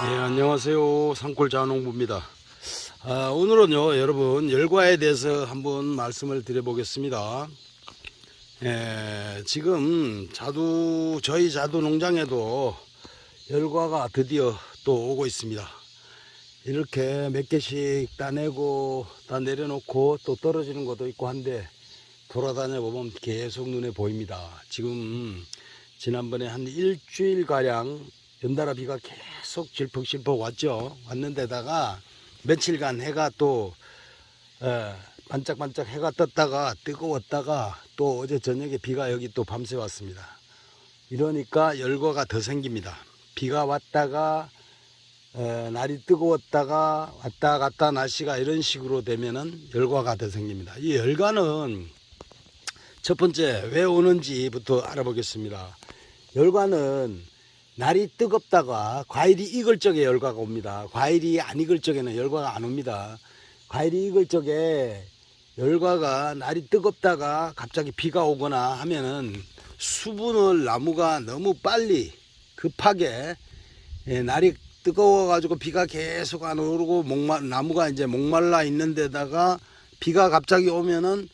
예, 안녕하세요. 산골자농부입니다. 아, 오늘은요, 여러분, 열과에 대해서 한번 말씀을 드려보겠습니다. 예, 지금 자두, 저희 자두 농장에도 열과가 드디어 또 오고 있습니다. 이렇게 몇 개씩 따내고, 다 내려놓고 또 떨어지는 것도 있고 한데, 돌아다녀 보면 계속 눈에 보입니다. 지금 지난번에 한 일주일 가량 연달아 비가 계속 질퍽질퍽 왔죠. 왔는데다가 며칠간 해가 또 에, 반짝반짝 해가 떴다가 뜨거웠다가 또 어제 저녁에 비가 여기 또 밤새 왔습니다. 이러니까 열과가 더 생깁니다. 비가 왔다가 에, 날이 뜨거웠다가 왔다 갔다 날씨가 이런 식으로 되면은 열과가 더 생깁니다. 이 열과는 첫 번째 왜 오는지부터 알아보겠습니다. 열과는 날이 뜨겁다가 과일이 익을 적에 열과가 옵니다. 과일이 안 익을 적에는 열과가 안 옵니다. 과일이 익을 적에 열과가 날이 뜨겁다가 갑자기 비가 오거나 하면은 수분을 나무가 너무 빨리 급하게 예, 날이 뜨거워가지고 비가 계속 안 오르고 목말 나무가 이제 목말라 있는 데다가 비가 갑자기 오면은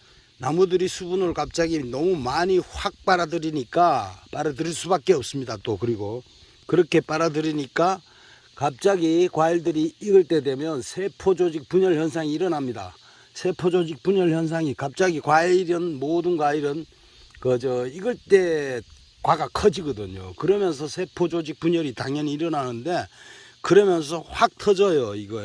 나무들이 수분을 갑자기 너무 많이 확 빨아들이니까 빨아들일 수밖에 없습니다. 또 그리고 그렇게 빨아들이니까 갑자기 과일들이 익을 때 되면 세포 조직 분열 현상이 일어납니다. 세포 조직 분열 현상이 갑자기 과일은 모든 과일은 그저 익을 때 과가 커지거든요. 그러면서 세포 조직 분열이 당연히 일어나는데 그러면서 확 터져요, 이거.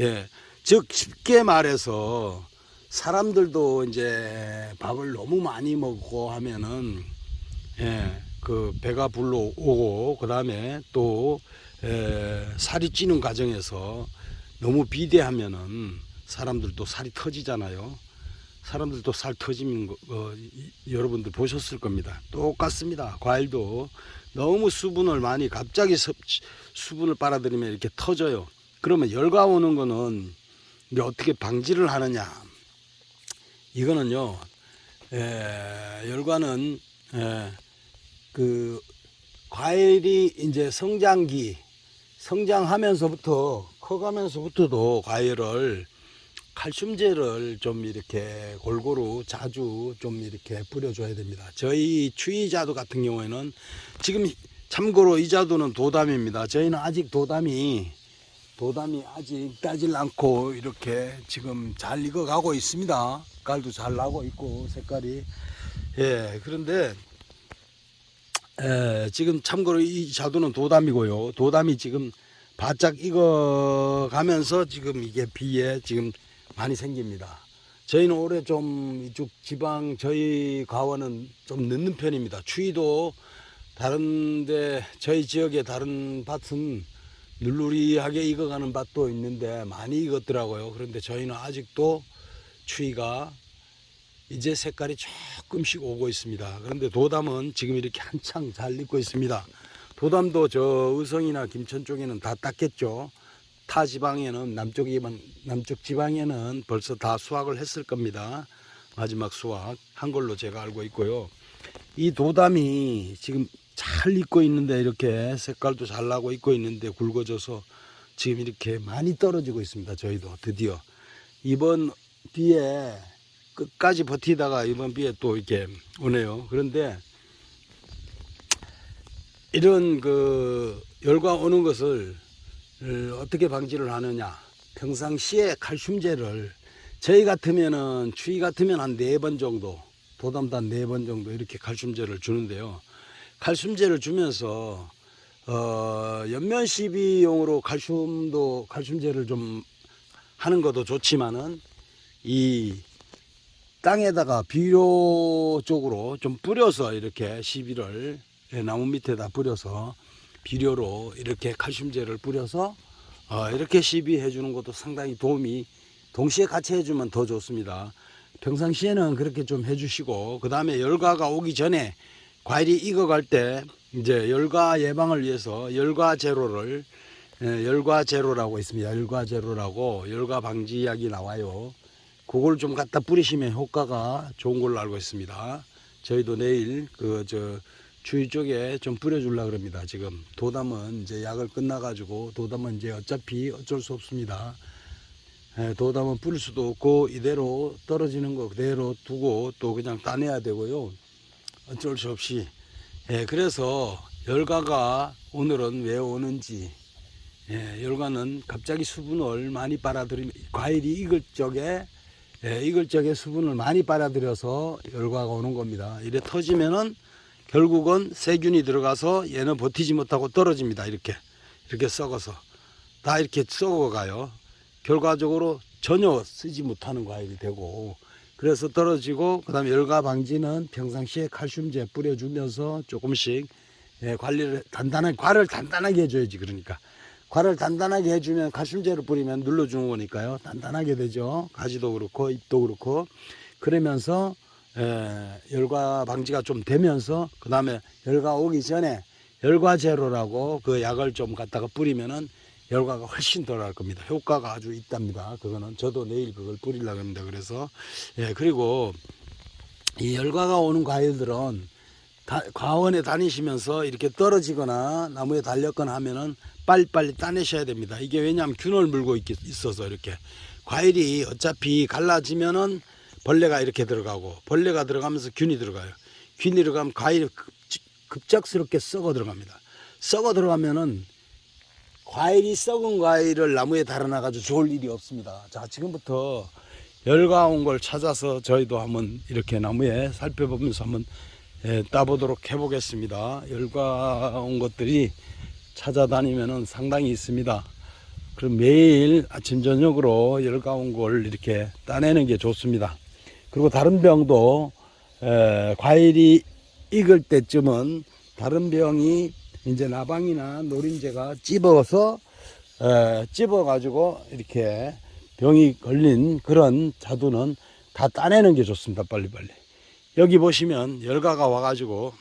예. 즉 쉽게 말해서 사람들도 이제 밥을 너무 많이 먹고 하면은 예, 그 배가 불러오고 그 다음에 또 에, 살이 찌는 과정에서 너무 비대하면은 사람들도 살이 터지잖아요. 사람들도 살 터지는 거 어, 이- 여러분들 보셨을 겁니다. 똑같습니다. 과일도 너무 수분을 많이 갑자기 섭취- 수분을 빨아들이면 이렇게 터져요. 그러면 열과 오는 거는 이제 어떻게 방지를 하느냐? 이거는요, 에, 열과는 에, 그 과일이 이제 성장기 성장하면서부터 커가면서부터도 과일을 칼슘제를 좀 이렇게 골고루 자주 좀 이렇게 뿌려줘야 됩니다. 저희 추위자두 같은 경우에는 지금 참고로 이 자두는 도담입니다. 저희는 아직 도담이 도담이 아직 따질 않고 이렇게 지금 잘 익어가고 있습니다. 깔도 잘 나고 있고 색깔이 예 그런데 에, 지금 참고로 이 자두는 도담이고요. 도담이 지금 바짝 익어가면서 지금 이게 비에 지금 많이 생깁니다. 저희는 올해 좀 이쪽 지방 저희 가원은 좀 늦는 편입니다. 추위도 다른데 저희 지역의 다른 밭은 눌누리하게 익어가는 밭도 있는데 많이 익었더라고요. 그런데 저희는 아직도 추위가 이제 색깔이 조금씩 오고 있습니다. 그런데 도담은 지금 이렇게 한창 잘 익고 있습니다. 도담도 저 의성이나 김천 쪽에는 다 땄겠죠. 타 지방에는 남쪽이만 남쪽 지방에는 벌써 다 수확을 했을 겁니다. 마지막 수확 한 걸로 제가 알고 있고요. 이 도담이 지금 잘 익고 있는데 이렇게 색깔도 잘 나고 익고 있는데 굵어져서 지금 이렇게 많이 떨어지고 있습니다. 저희도 드디어 이번 비에 끝까지 버티다가 이번 비에 또 이렇게 오네요. 그런데 이런 그 열과 오는 것을 어, 어떻게 방지를 하느냐. 평상시에 칼슘제를 저희 같으면은 추위 같으면 한 네 번 정도 도담도 한네번 정도 이렇게 칼슘제를 주는데요. 칼슘제를 주면서 어, 연면 시비용으로 칼슘도 칼슘제를 좀 하는 것도 좋지만은 이 땅에다가 비료 쪽으로 좀 뿌려서 이렇게 시비를 예, 나무 밑에다 뿌려서 비료로 이렇게 칼슘제를 뿌려서 어, 이렇게 시비해 주는 것도 상당히 도움이 동시에 같이 해주면 더 좋습니다. 평상시에는 그렇게 좀 해주시고 그 다음에 열과가 오기 전에 과일이 익어갈 때 이제 열과 예방을 위해서 열과 제로를 예, 열과 제로라고 있습니다. 열과 제로라고 열과 방지 약이 나와요. 그걸 좀 갖다 뿌리시면 효과가 좋은 걸로 알고 있습니다. 저희도 내일 그 저 주위 쪽에 좀 뿌려주려 그럽니다. 지금 도담은 이제 약을 끝나가지고 도담은 이제 어차피 어쩔 수 없습니다. 예, 도담은 뿌릴 수도 없고 이대로 떨어지는 거 그대로 두고 또 그냥 따내야 되고요. 어쩔 수 없이. 예, 그래서 열가가 오늘은 왜 오는지 예, 열가는 갑자기 수분을 많이 빨아들이면 과일이 익을 적에 예, 익을 적에 수분을 많이 빨아들여서 열과가 오는 겁니다. 이래 터지면은 결국은 세균이 들어가서 얘는 버티지 못하고 떨어집니다. 이렇게 이렇게 썩어서 다 이렇게 썩어가요. 결과적으로 전혀 쓰지 못하는 과일이 되고 그래서 떨어지고 그다음에 열과 방지는 평상시에 칼슘제 뿌려주면서 조금씩 예, 관리를 단단하게 과를 단단하게 해줘야지 그러니까. 과를 단단하게 해주면 칼슘제를 뿌리면 눌러주는 거니까요. 단단하게 되죠. 가지도 그렇고 잎도 그렇고. 그러면서 에, 열과 방지가 좀 되면서 그 다음에 열과 오기 전에 열과 제로라고 그 약을 좀 갖다가 뿌리면은 열과가 훨씬 덜 할 겁니다. 효과가 아주 있답니다. 그거는 저도 내일 그걸 뿌리려고 합니다. 그래서 예 그리고 이 열과가 오는 과일들은 다- 과원에 다니시면서 이렇게 떨어지거나 나무에 달렸거나 하면은 빨리빨리 따내셔야 됩니다. 이게 왜냐하면 균을 물고 있, 있어서 이렇게 과일이 어차피 갈라지면은 벌레가 이렇게 들어가고 벌레가 들어가면서 균이 들어가요. 균이 들어가면 과일이 급, 급작스럽게 썩어 들어갑니다. 썩어 들어가면은 과일이 썩은 과일을 나무에 달아나가지고 좋을 일이 없습니다. 자, 지금부터 열과 온 걸 찾아서 저희도 한번 이렇게 나무에 살펴보면서 한번 예, 따보도록 해보겠습니다. 열과 온 것들이 찾아다니면은 상당히 있습니다. 그럼 매일 아침 저녁으로 열과 온 걸 이렇게 따내는 게 좋습니다. 그리고 다른 병도 에, 과일이 익을 때쯤은 다른 병이 이제 나방이나 노린재가 찝어서 에, 찝어가지고 이렇게 병이 걸린 그런 자두는 다 따내는 게 좋습니다. 빨리빨리. 여기 보시면 열가가 와가지고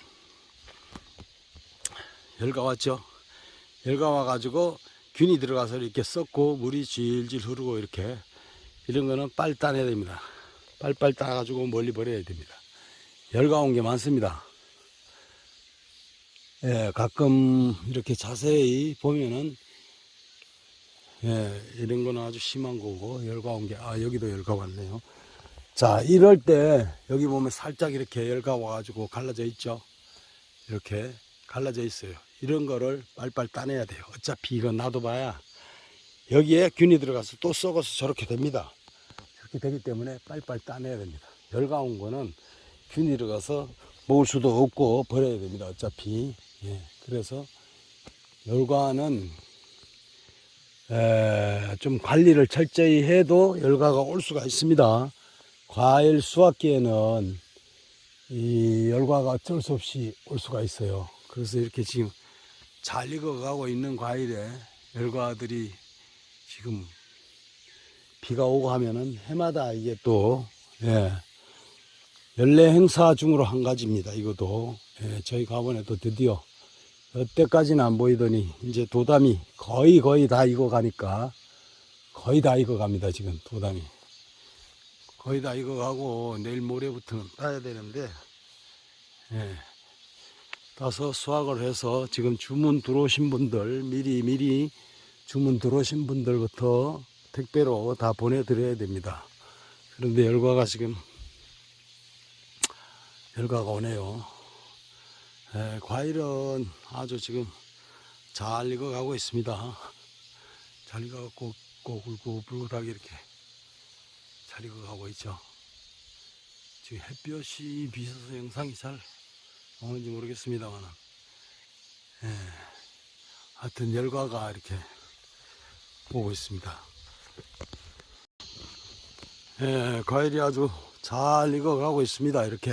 열가 왔죠. 열가 와가지고 균이 들어가서 이렇게 썩고 물이 질질 흐르고 이렇게 이런 거는 빨리 따내야 됩니다. 빨빨 따가지고 멀리 버려야 됩니다. 열가 온 게 많습니다. 예, 가끔 이렇게 자세히 보면은 예, 이런 거는 아주 심한 거고 열가 온게 아 여기도 열가 왔네요. 자 이럴 때 여기 보면 살짝 이렇게 열가 와가지고 갈라져 있죠. 이렇게 갈라져 있어요. 이런 거를 빨빨 따내야 돼요. 어차피 이건 놔둬봐야 여기에 균이 들어가서 또 썩어서 저렇게 됩니다. 그렇게 되기 때문에 빨리빨리 따내야 됩니다. 열가 온 거는 균이 들어가서 먹을 수도 없고 버려야 됩니다. 어차피. 예. 그래서 열과는 에, 좀 관리를 철저히 해도 열과가 올 수가 있습니다. 과일 수확기에는 이 열과가 어쩔 수 없이 올 수가 있어요. 그래서 이렇게 지금 잘 익어가고 있는 과일에 열과들이 지금 비가 오고 하면은 해마다 이게 또, 예, 연례 행사 중으로 한 가지입니다. 이것도. 예, 저희 가본에도 드디어, 여태까지는 안 보이더니, 이제 도담이 거의 거의 다 익어가니까, 거의 다 익어갑니다. 지금 도담이. 거의 다 익어가고, 내일 모레부터는 따야 되는데, 예, 따서 수확을 해서 지금 주문 들어오신 분들, 미리 미리 주문 들어오신 분들부터 택배로 다 보내드려야 됩니다. 그런데 열과가 지금 열과가 오네요. 에, 과일은 아주 지금 잘 익어가고 있습니다. 잘 익어갖고 꼬불꼬불하게 이렇게 잘 익어가고 있죠. 지금 햇볕이 비서서 영상이 잘 오는지 모르겠습니다만, 예, 하여튼 열과가 이렇게 보고 있습니다. 예, 과일이 아주 잘 익어가고 있습니다. 이렇게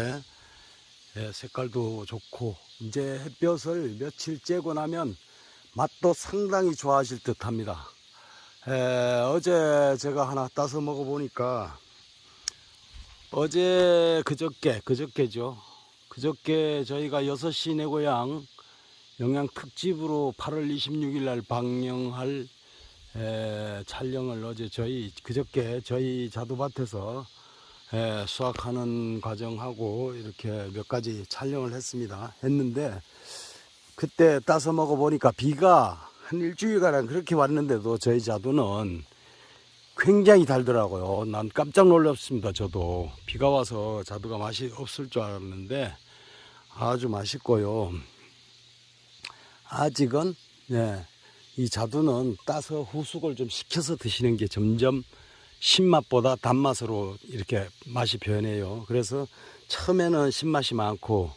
예, 색깔도 좋고 이제 햇볕을 며칠 쬐고 나면 맛도 상당히 좋아하실 듯합니다. 예, 어제 제가 하나 따서 먹어보니까 어제 그저께 그저께죠. 그저께 저희가 6시 내 고향 영양 특집으로 8월 26일 날 방영할 에, 촬영을 어제 저희 그저께 저희 자두밭에서 에, 수확하는 과정하고 이렇게 몇 가지 촬영을 했습니다. 했는데 그때 따서 먹어 보니까 비가 한 일주일가량 그렇게 왔는데도 저희 자두는 굉장히 달더라고요. 난 깜짝 놀랐습니다. 저도 비가 와서 자두가 맛이 없을 줄 알았는데 아주 맛있고요. 아직은 예, 이 자두는 따서 후숙을 좀 시켜서 드시는 게 점점 신맛보다 단맛으로 이렇게 맛이 변해요. 그래서 처음에는 신맛이 많고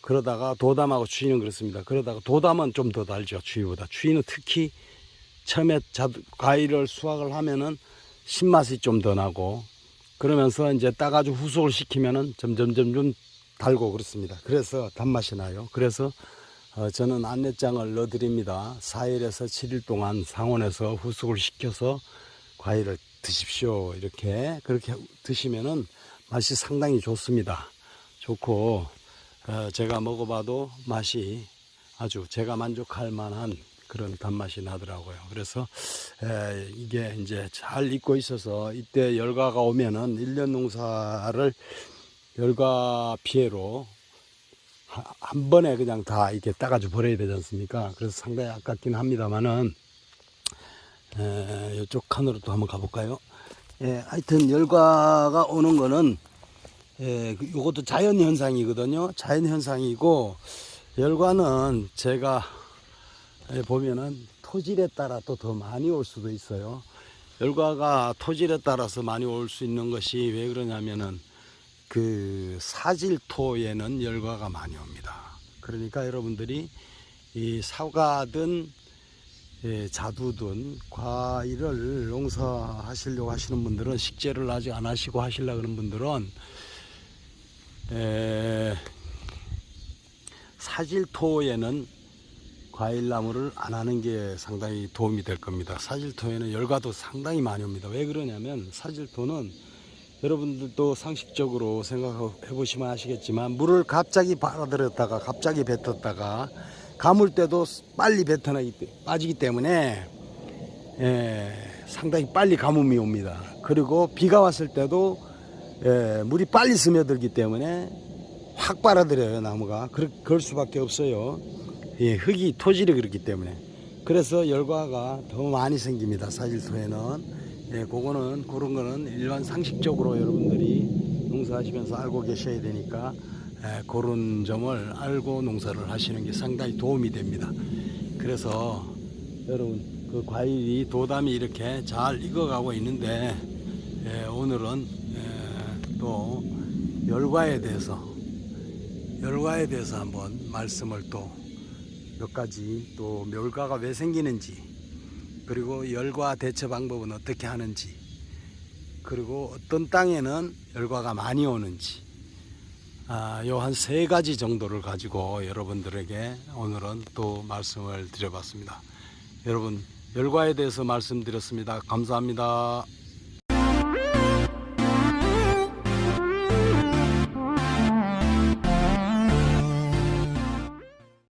그러다가 도담하고 추위는 그렇습니다. 그러다가 도담은 좀 더 달죠. 추위보다. 추위는 특히 처음에 자두, 과일을 수확을 하면은 신맛이 좀 더 나고 그러면서 이제 따가지고 후숙을 시키면은 점점 점점 달고 그렇습니다. 그래서 단맛이 나요. 그래서 어, 저는 안내장을 넣어드립니다. 4일에서 7일 동안 상온에서 후숙을 시켜서 과일을 드십시오. 이렇게 그렇게 드시면은 맛이 상당히 좋습니다. 좋고 어, 제가 먹어봐도 맛이 아주 제가 만족할 만한 그런 단맛이 나더라고요. 그래서 에, 이게 이제 잘 익고 있어서 이때 열과가 오면은 1년 농사를 열과 피해로 하- 한 번에 그냥 다 이렇게 따가지고 버려야 되지 않습니까? 그래서 상당히 아깝긴 합니다만은 에, 이쪽 칸으로 또 한번 가볼까요? 예, 하여튼 열과가 오는 거는 예, 그- 요것도 자연 현상이거든요. 자연 현상이고 열과는 제가 예, 보면은 토질에 따라 또 더 많이 올 수도 있어요. 열과가 토질에 따라서 많이 올 수 있는 것이 왜 그러냐면은 그 사질토에는 열과가 많이 옵니다. 그러니까 여러분들이 이 사과든 예, 자두든 과일을 농사하시려고 하시는 분들은 식재를 아직 안 하시고 하시려고 하는 분들은 에, 사질토에는 과일나무를 안 하는 게 상당히 도움이 될 겁니다. 사질토에는 열과도 상당히 많이 옵니다. 왜 그러냐면 사질토는 여러분들도 상식적으로 생각해 보시면 아시겠지만 물을 갑자기 빨아들였다가 갑자기 뱉었다가 감을 때도 빨리 뱉어나기 때- 빠지기 때문에. 예, 상당히 빨리 가뭄이 옵니다. 그리고 비가 왔을 때도 예, 물이 빨리 스며들기 때문에 확 빨아들여요 나무가. 그럴, 그럴 수밖에 없어요. 예, 흙이 토질이 그렇기 때문에. 그래서 열과가 더 많이 생깁니다 사질토에는. 예, 그거는 그런 거는 일반 상식적으로 여러분들이 농사하시면서 알고 계셔야 되니까. 예, 그런 점을 알고 농사를 하시는 게 상당히 도움이 됩니다. 그래서 여러분 그 과일이 도담이 이렇게 잘 익어가고 있는데 예, 오늘은 예, 또 열과에 대해서 열과에 대해서 한번 말씀을 또 몇 가지 또 멸과가 왜 생기는지 그리고 열과 대처 방법은 어떻게 하는지 그리고 어떤 땅에는 열과가 많이 오는지 아, 요한 세 가지 정도를 가지고 여러분들에게 오늘은 또 말씀을 드려봤습니다. 여러분 열과에 대해서 말씀드렸습니다. 감사합니다.